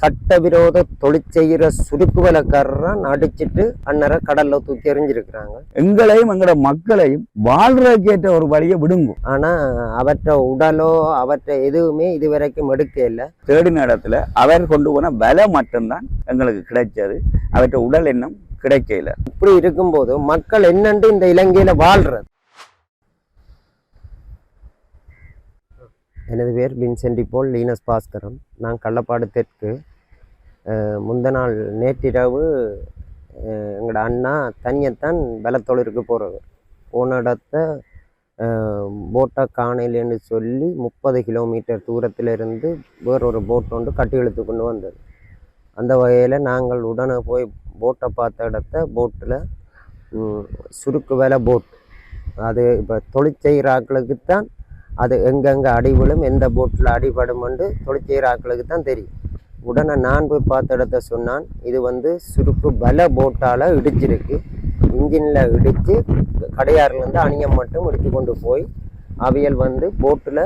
சட்டவிரோத தொழிற்செய்கிற சுருக்கு விலக்காரன் அடிச்சிட்டு அன்னரை கடல்ல தூக்கி எறிஞ்சிருக்கிறாங்க. எங்களையும் எங்களோட மக்களையும் வாழ்றதுக்கேற்ற ஒரு வழியை விடுங்கும் ஆனா அவற்றை உடலோ அவற்றை எதுவுமே இதுவரைக்கும் எடுக்க இல்லை. தேடின இடத்துல அவர் கொண்டு போன விலை மட்டும்தான் எங்களுக்கு கிடைச்சது. அவற்றை உடல் இன்னும் கிடைக்கல இப்படி இருக்கும்போது மக்கள் என்னண்டு இந்த இலங்கையில வாழ்றது? எனது பேர் வின்சென்டி போல் லீனஸ் பாஸ்கரம். நான் கள்ளப்பாடு தெற்கு முந்த நாள் நேற்றிரவு எங்களோட அண்ணா தனியத்தான் வெள்ளத்தொழிற்கு போகிறவர் போன இடத்த போட்டை காணையிலன்னு சொல்லி முப்பது கிலோமீட்டர் தூரத்தில் இருந்து வேறொரு போட் ஒன்று கட்டி இழுத்து கொண்டு வந்தது. அந்த வகையில் நாங்கள் உடனே போய் போட்டை பார்த்த இடத்த போட்டில் சுருக்கு வேலை போட். அது இப்போ தொழிற்செய்கிற தான் அது எங்கெங்கே அடிபடும் எந்த போட்டில் அடிபடும் என்று ஆட்களுக்கு தான் தெரியும். உடனே நான் போய் பார்த்த இடத்த சொன்னான் இது வந்து சுருக்கு பல போட்டால் இடிச்சிருக்கு இன்ஜினில் இடித்து கடையாறுலேருந்து அணியம் மட்டும் இடித்து கொண்டு போய் அவியல் வந்து போட்டில்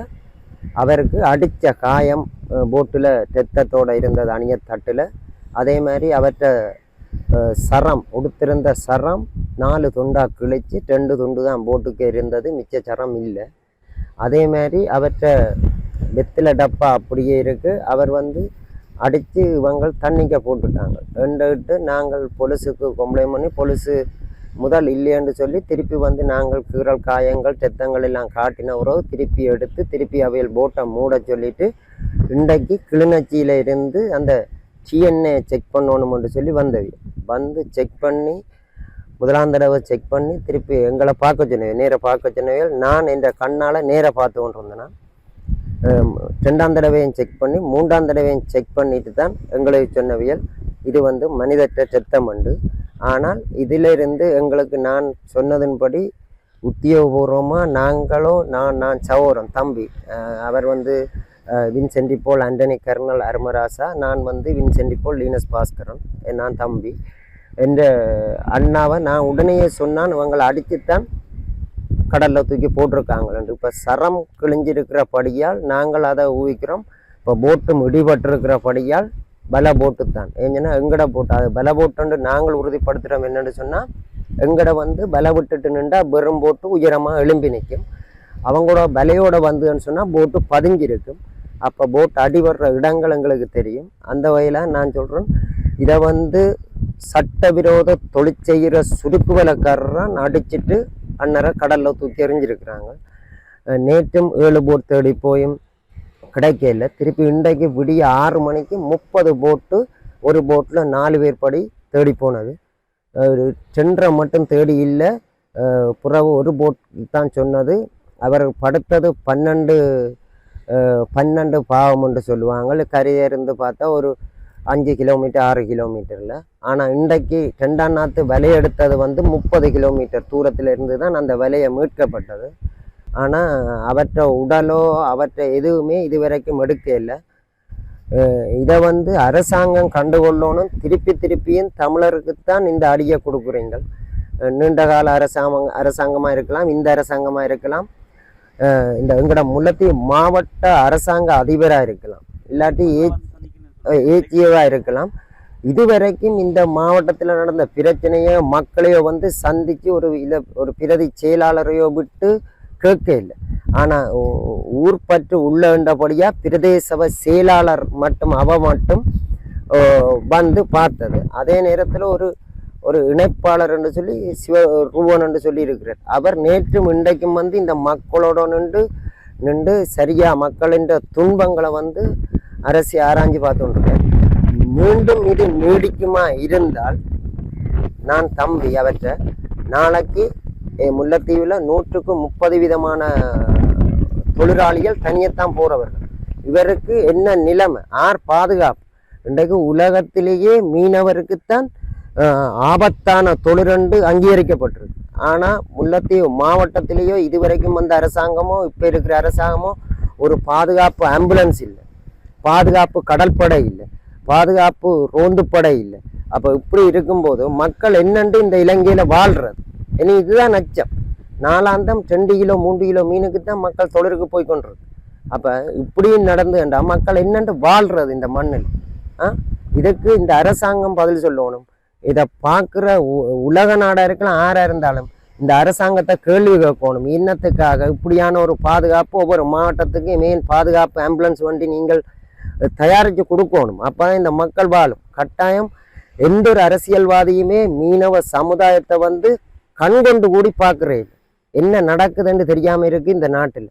அவருக்கு அடித்த காயம் போட்டில் தெத்தத்தோடு இருந்தது அணியத்தட்டில் அதே மாதிரி அவற்ற சரம் உடுத்திருந்த சரம் நாலு துண்டாக கிழிச்சு ரெண்டு துண்டு தான் போட்டுக்கு இருந்தது மிச்ச சரம் இல்லை. அதே மாதிரி அவற்ற வெத்தில டப்பா அப்படியே இருக்குது அவர் வந்து அடித்து இவங்க தண்ணிக்க போட்டுட்டாங்க. ரெண்டுகிட்டு நாங்கள் பொலிசுக்கு கம்ப்ளைண்ட் பண்ணி பொலிசு முதல் இல்லையென்று சொல்லி திருப்பி வந்து நாங்கள் கீரல் காயங்கள் செத்தங்கள் எல்லாம் காட்டின உறவு திருப்பி எடுத்து திருப்பி அவையில் போட்டை மூட சொல்லிட்டு இன்றைக்கு கிளிநொச்சியில் இருந்து அந்த டிஎன்ஏ செக் பண்ணணும்னு சொல்லி வந்தவி வந்து செக் பண்ணி முதலாம் தடவை செக் பண்ணி திருப்பி எங்களை பார்க்க சொன்னவை நேராக பார்க்க சொன்னவைகள் நான் என்ற கண்ணால் நேராக பார்த்து கொண்டு இருந்தேன்னா ரெண்டாம் தடவையும் செக் பண்ணி மூன்றாம் தடவையும் செக் பண்ணிட்டு தான் எங்களுக்கு சொன்னவியல் இது வந்து மனிதற்ற செத்தம் உண்டு. ஆனால் இதிலிருந்து எங்களுக்கு நான் சொன்னதின்படி உத்தியோகபூர்வமாக நாங்களோ நான் நான் சகோதரன் தம்பி அவர் வந்து வின்சென்டி போல் ஆண்டனி கர்னல் அருமராசா நான் வந்து வின்சென்டி போல் லீனஸ் பாஸ்கரன் என் நான் தம்பி என்ற அண்ணாவை நான் உடனேயே சொன்னான் இவங்களை அடித்துத்தான் கடலில் தூக்கி போட்டிருக்காங்களேன்ட்டு இப்போ சரம் கிழிஞ்சிருக்கிறபடியால் நாங்கள் அதை ஊகிக்கிறோம். இப்போ போட்டும் இடிபட்டிருக்கிறபடியால் பல போட்டு தான் ஏன்னா எங்கட போட்டு அது பல போட்டுன்னு நாங்கள் உறுதிப்படுத்துகிறோம் என்னென்னு சொன்னால் எங்கட வந்து பல விட்டுட்டு நின்றா வெறும் போட்டு உயரமாக எழும்பி நிற்கும். அவங்களோட பலையோட வந்ததுன்னு சொன்னால் போட்டு பதிஞ்சிருக்கும் அப்போ போட் அடிபடுற இடங்கள் எங்களுக்கு தெரியும். அந்த வகையில் நான் சொல்கிறேன் இதை வந்து சட்டவிரோத தொழிற்செய்கிற சுருக்கு விலக்காரரான் அடிச்சுட்டு அன்னரை கடலில் தூக்கி எறிஞ்சிருக்கிறாங்க. நேற்றும் ஏழு போட் தேடி போயும். கிடைக்கல திருப்பி இன்றைக்கு விடிய ஆறு மணிக்கு முப்பது போட்டு ஒரு போட்டில் நாலு பேர் படி தேடி போனது. சென்ற மட்டும் தேடி இல்லை. புறவு ஒரு போட் தான் சொன்னது. அவர் படுத்தது பன்னெண்டு பன்னெண்டு பாவம் என்று சொல்லுவாங்க. கரையிருந்து பார்த்தா ஒரு அஞ்சு கிலோமீட்டர் ஆறு கிலோமீட்டரில். ஆனால் இன்றைக்கு ரெண்டாம் விலையெடுத்தது வந்து முப்பது கிலோமீட்டர் தூரத்தில் இருந்து தான் அந்த விலையை மீட்கப்பட்டது. ஆனால் அவற்றை உடலோ அவற்றை எதுவுமே இதுவரைக்கும் எடுக்க இல்லை. இதை வந்து அரசாங்கம் கண்டுகொள்ளணும். திருப்பி திருப்பியும் தமிழருக்குத்தான் இந்த அடியை கொடுக்குறீங்க நீண்ட கால அரசாங்க அரசாங்கமாக இருக்கலாம் இந்த அரசாங்கமாக இருக்கலாம். இந்த எங்களோட முல்லத்தி மாவட்ட அரசாங்க அதிபராக இருக்கலாம். இல்லாட்டி ஏ இருக்கலாம். இதுவரைக்கும் இந்த மாவட்டத்தில் நடந்த பிரச்சனையோ மக்களையோ வந்து சந்தித்து ஒரு இல ஒரு பிரதி செயலாளரையோ விட்டு கேட்க இல்லை. ஆனால் ஊர் பற்று உள்ளபடியாக பிரதேச செயலாளர் மட்டும் அவ மட்டும் வந்து பார்த்தது. அதே நேரத்தில் ஒரு ஒரு இணைப்பாளர் என்று சொல்லி சிவ ரூபன் என்று சொல்லி இருக்கிறார் அவர் நேற்றும் இன்றைக்கும் வந்து இந்த மக்களோட நின்று நின்று சரியாக மக்களின் துன்பங்களை வந்து அரசு ஆராய்ஞ்சு பார்த்துருக்கேன் மீண்டும் இது நீடிக்குமா இருந்தால் நான் தம்பி அவற்றை நாளைக்கு என் முல்லைத்தீவில் நூற்றுக்கு முப்பது விதமான தொழிலாளிகள் தனியத்தான் போகிறவர்கள் இவருக்கு என்ன நிலைமை? ஆர் பாதுகாப்பு? இன்றைக்கு உலகத்திலேயே மீனவருக்குத்தான் ஆபத்தான தொழிலண்டு அங்கீகரிக்கப்பட்டிருக்கு. ஆனால் முல்லைத்தீவு மாவட்டத்திலேயோ இதுவரைக்கும் வந்த அரசாங்கமோ இப்போ இருக்கிற அரசாங்கமோ ஒரு பாதுகாப்பு ஆம்புலன்ஸ் இல்லை. பாதுகாப்பு கடற்படை இல்லை. பாதுகாப்பு ரோந்துப்படை இல்லை. அப்போ இப்படி இருக்கும்போது மக்கள் என்னென்று இந்த இலங்கையில் வாழ்கிறது இனி இதுதான் நச்சம். நாலாந்தம் ரெண்டு கிலோ மூன்று கிலோ மீனுக்கு தான் மக்கள் தொழிலுக்கு போய் கொண்டிருக்கு. அப்போ இப்படியும் நடந்துண்டா மக்கள் என்னென்று வாழ்கிறது இந்த மண்ணில்? ஆ? இதுக்கு இந்த அரசாங்கம் பதில் சொல்லணும். இதை பார்க்குற உலக நாடாக இருக்கலாம் ஆறாக இருந்தாலும் இந்த அரசாங்கத்தை கேள்வி கேட்கணும். இன்னத்துக்காக இப்படியான ஒரு பாதுகாப்பு ஒவ்வொரு மாவட்டத்துக்கு மெயின் பாதுகாப்பு ஆம்புலன்ஸ் வண்டி நீங்கள் தயாரித்து கொடுக்கணும். அப்போ இந்த மக்கள் வாழும். கட்டாயம் எந்த ஒரு அரசியல்வாதியுமே மீனவ சமுதாயத்தை வந்து கண்கொண்டு கூடி பார்க்குறேன் என்ன நடக்குதுன்னு தெரியாமல் இருக்குது இந்த நாட்டில்.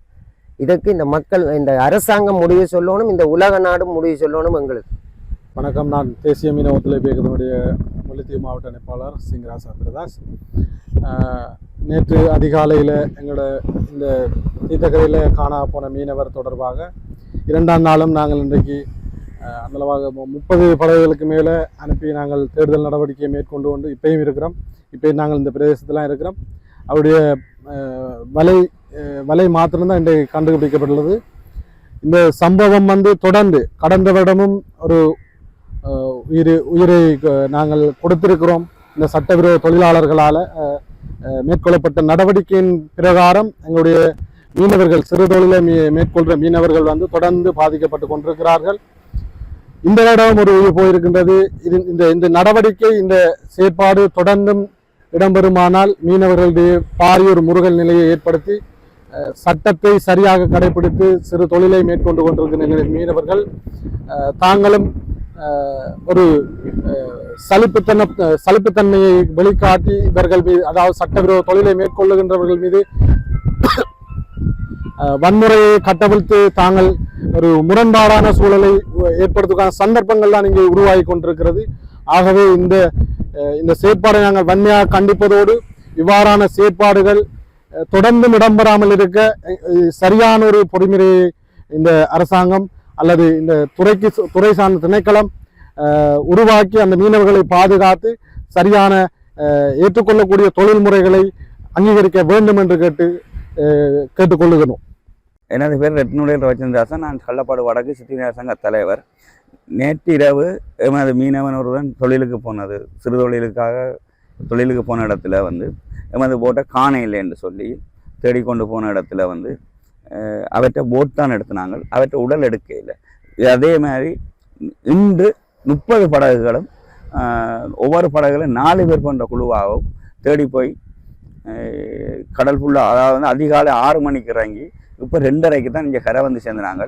இதுக்கு இந்த மக்கள் இந்த அரசாங்கம் முடிவு சொல்லணும் இந்த உலக நாடும் முடிவு சொல்லணும் எங்களுக்கு. வணக்கம். நான் தேசிய மீனவ ஒத்துழைப்பு இயக்கத்தினுடைய முல்லைத்தீவு மாவட்ட அமைப்பாளர் சிங்கராசா பிரதாஸ். நேற்று அதிகாலையில் எங்களோட இந்த தீர்த்தக்கரையில் காணா போன மீனவர் தொடர்பாக இரண்டாம் நாளும் நாங்கள் இன்றைக்கு அந்தளவாக முப்பது படகுகளுக்கு மேலே அனுப்பி நாங்கள் தேடுதல் நடவடிக்கையை மேற்கொண்டு கொண்டு இப்பயும் இருக்கிறோம். இப்பயும் நாங்கள் இந்த பிரதேசத்திலாம் இருக்கிறோம். அவருடைய வலை வலை மாத்திரம்தான் இன்றைக்கு கண்டுபிடிக்கப்பட்டுள்ளது. இந்த சம்பவம் வந்து தொடர்ந்து கடந்த வருடமும் ஒரு உயிர் உயிரை க- நாங்கள் கொடுத்திருக்கிறோம். இந்த சட்டவிரோத தொழிலாளர்களால் மேற்கொள்ளப்பட்ட நடவடிக்கையின் பிரகாரம் எங்களுடைய மீனவர்கள் சிறு தொழிலை மேற்கொள்கிற மீனவர்கள் வந்து தொடர்ந்து பாதிக்கப்பட்டு கொண்டிருக்கிறார்கள். இந்த இடம் ஒரு உயிர் போயிருக்கின்றது. இது இந்த இந்த நடவடிக்கை இந்த செயற்பாடு தொடர்ந்தும் இடம்பெறுமானால் மீனவர்களுடைய பாரிய ஒரு முருகல் நிலையை ஏற்படுத்தி சட்டத்தை சரியாக கடைபிடித்து சிறு தொழிலை மேற்கொண்டு கொண்டிருக்கிற மீனவர்கள் தாங்களும் ஒரு சலிப்புத்தன சலிப்புத்தன்மையை வெளிக்காட்டி இவர்கள் மீது அதாவது சட்டவிரோத தொழிலை மேற்கொள்ளுகின்றவர்கள் மீது வன்முறையை கட்டவிழ்த்து தாங்கள் ஒரு முரண்பாடான சூழலை ஏற்படுத்துவதற்கான சந்தர்ப்பங்கள்லாம் இங்கே உருவாகி கொண்டிருக்கிறது. ஆகவே இந்த இந்த செயற்பாடை நாங்கள் வன்மையாக கண்டிப்பதோடு இவ்வாறான செயற்பாடுகள் தொடர்ந்து தொடர்ந்தும் இடம்பெறாமல் இருக்க சரியான ஒரு பொறிமுறையை இந்த அரசாங்கம் அல்லது இந்த துறைக்கு துறை சார்ந்த திணைக்களம் உருவாக்கி அந்த மீனவர்களை பாதுகாத்து சரியான ஏற்றுக்கொள்ளக்கூடிய தொழில் முறைகளை அங்கீகரிக்க வேண்டும் என்று கேட்டு கேட்டுக்கொள்ளுகிறோம். எனது பேர் ரத்னுடைய ரவிச்சந்திராசன் நான் கள்ளப்பாடு வடக்கு சித்திநேர சங்க தலைவர். நேற்றிரவு எமது மீனவன் ஒருவன் தொழிலுக்கு போனது. சிறு தொழிலுக்காக தொழிலுக்கு போன இடத்துல வந்து எமது போட்டை காண இல்லை என்று சொல்லி தேடிக்கொண்டு போன இடத்துல வந்து அவற்றை போட் தான் எடுத்தினாங்க. அவற்றை உடல் எடுக்க இல்லை. அதே மாதிரி இன்று முப்பது படகுகளும் ஒவ்வொரு படகுகளும் நாலு பேர் கொண்ட குழுவாகவும் தேடி போய் கடல் ஃபுல்லாக அதாவது வந்து அதிகாலை ஆறு மணிக்கு இறங்கி இப்போ ரெண்டரைக்கு தான் இங்கே கரை வந்து சேர்ந்தாங்க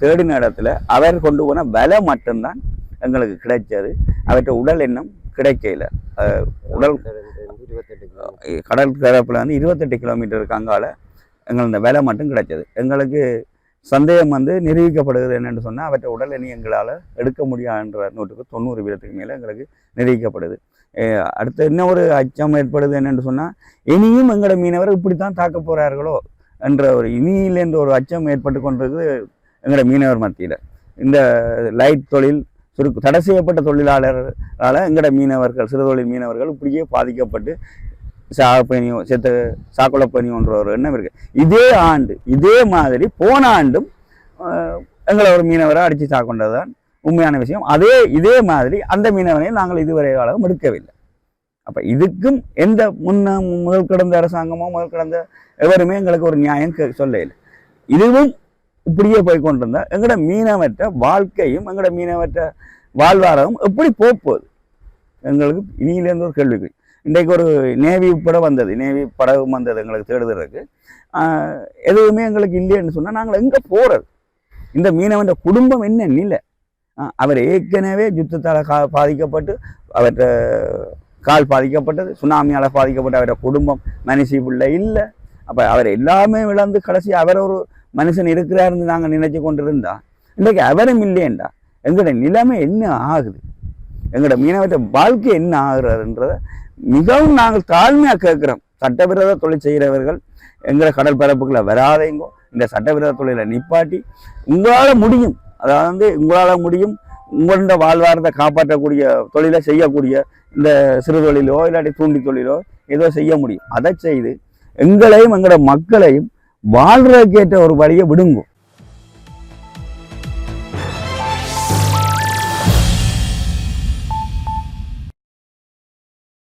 தேடின இடத்துல அவர் கொண்டு போன விலை மட்டும்தான் எங்களுக்கு கிடைச்சது. அவற்றை உடல் எண்ணம் கிடைக்கல. உடல் கடல் கரப்பில் வந்து இருபத்தெட்டு கிலோமீட்டருக்கு அங்கால எங்களுக்கு இந்த விலை மட்டும் கிடைச்சது. எங்களுக்கு சந்தேகம் வந்து நிரூபிக்கப்படுகிறது என்னென்னு சொன்னால் அவற்றை உடல் எங்களால் எடுக்க முடியாதுன்ற நூற்றுக்கு தொண்ணூறு வீதத்துக்கு மேலே எங்களுக்கு நிரூபிக்கப்படுது. அடுத்து என்ன ஒரு அச்சம் ஏற்படுது என்னென்னு சொன்னால் இனியும் எங்களோட மீனவர் இப்படி தான் தாக்க போகிறார்களோ என்ற ஒரு இனியில் என்ற ஒரு அச்சம் ஏற்பட்டு கொண்டிருக்குது எங்களோட மீனவர் மத்தியில். இந்த லைட் தொழில் சுருக்கு தடை செய்யப்பட்ட தொழிலாளர்களால் எங்களோட மீனவர்கள் சிறு தொழில் மீனவர்கள் இப்படியே பாதிக்கப்பட்டு சாப்பனியோ செத்த சாக்குளப்பனியோன்ற ஒரு எண்ணம் இருக்குது இதே ஆண்டு இதே மாதிரி போன ஆண்டும் எங்களை ஒரு மீனவரை அடித்து சாக்கொண்டது தான் உண்மையான விஷயம். அதே இதே மாதிரி அந்த மீனவனையும் நாங்கள் இதுவரை காலம் எடுக்கவில்லை. அப்போ இதுக்கும் எந்த முன்ன முதல் கடந்த அரசாங்கமோ முதல் கடந்த எவருமே எங்களுக்கு ஒரு நியாயம் கே- சொல்ல இல்லை இதுவும் இப்படியே போய் கொண்டிருந்தா எங்களோட மீனவற்ற வாழ்க்கையும் எங்களோட மீனவற்ற வாழ்வாரமும் எப்படி போகுது? எங்களுக்கு இனியிலேருந்து ஒரு கேள்விக்குறி. இன்றைக்கு ஒரு நேவி படம் வந்தது. நேவி படகும் வந்தது எங்களுக்கு தேடுதலுக்கு. எதுவுமே எங்களுக்கு இல்லைன்னு சொன்னால் நாங்கள் எங்கே போகிறது இந்த மீனவன் குடும்பம் என்ன நிலை? அவர் ஏற்கனவே யுத்தத்தால் கா பாதிக்கப்பட்டு அவற்ற கால் பாதிக்கப்பட்டது சுனாமியால் பாதிக்கப்பட்ட அவரோட குடும்பம் மனுஷி பிள்ளை இல்லை. அப்போ அவர் எல்லாமே விளந்து கடைசி அவர் ஒரு மனுஷன் இருக்கிறாருன்னு நாங்கள் நினைச்சு கொண்டிருந்தா இன்றைக்கு அவரும் இல்லையண்டா? எங்களோட நிலைமை என்ன ஆகுது? எங்களோட மீனவற்ற வாழ்க்கை என்ன ஆகுறதுன்றத மிகவும் நாங்கள் தாழ்மையாக கேட்குறோம். சட்டவிரோத தொழில் செய்கிறவர்கள் எங்களை கடல் வராதைங்கோ இந்த சட்டவிரோத தொழிலை நிப்பாட்டி உங்களால் முடியும். அதாவது உங்களால் முடியும் உங்களோட வாழ்வாரத்தை காப்பாற்றக்கூடிய தொழிலை செய்யக்கூடிய இந்த சிறு தொழிலோ இல்லாட்டி தூண்டி தொழிலோ ஏதோ செய்ய முடியும். அதை செய்து எங்களையும் எங்களோட மக்களையும் வாழ்றதுக்கேற்ற ஒரு வழியை விடுங்கோ.